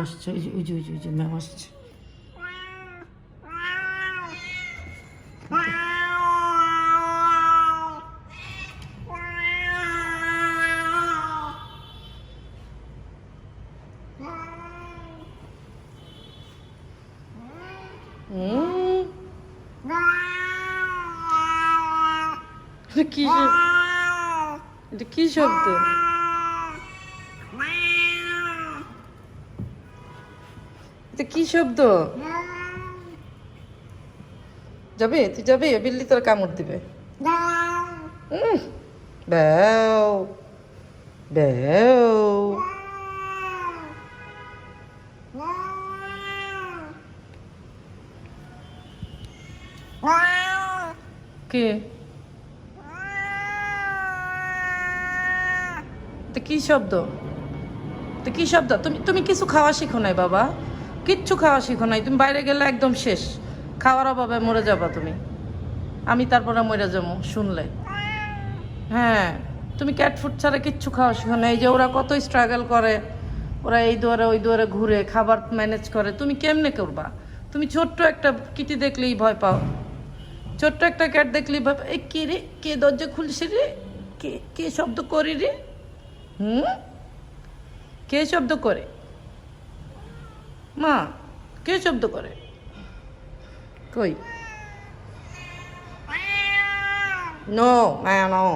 আসছে ওই যে ওই যে ওই যে ওই যে, ম্যাম আসছে কি শব্দ? এটা কি শব্দ এটা কি শব্দ? যাবে, তুই যাবে, বিল্লি তোর কামড় দিবে। ব্যাও ব্যাও। কে? এটা কি শব্দ? এটা কি শব্দ? তুমি তুমি কিছু খাওয়া শিখো নাই, বাবা। কিচ্ছু খাওয়া শিখো নাই। তুমি বাইরে গেলে একদম শেষ। খাওয়ার অভাবে মরে যাবা তুমি। আমি তারপরে মরে যাব, শুনলে। হ্যাঁ তুমি ক্যাট ফুড ছাড়া কিচ্ছু খাওয়া শিখো না এই যে ওরা কত স্ট্রাগল করে, ওরা এই দুয়ারে ওই দুয়ারে ঘুরে, খাবার ম্যানেজ করে। তুমি কেমনে করবা? তুমি ছোট্ট একটা কিটি দেখলেই ভয় পাও। ছোট্ট একটা ক্যাট দেখলেই ভয় পাও। এই কে রে? কে দরজা খুলছে রে? কে কে শব্দ করি রে? হুম? কে শব্দ করে? মা কে শব্দ করে? কই? নো মায়া নো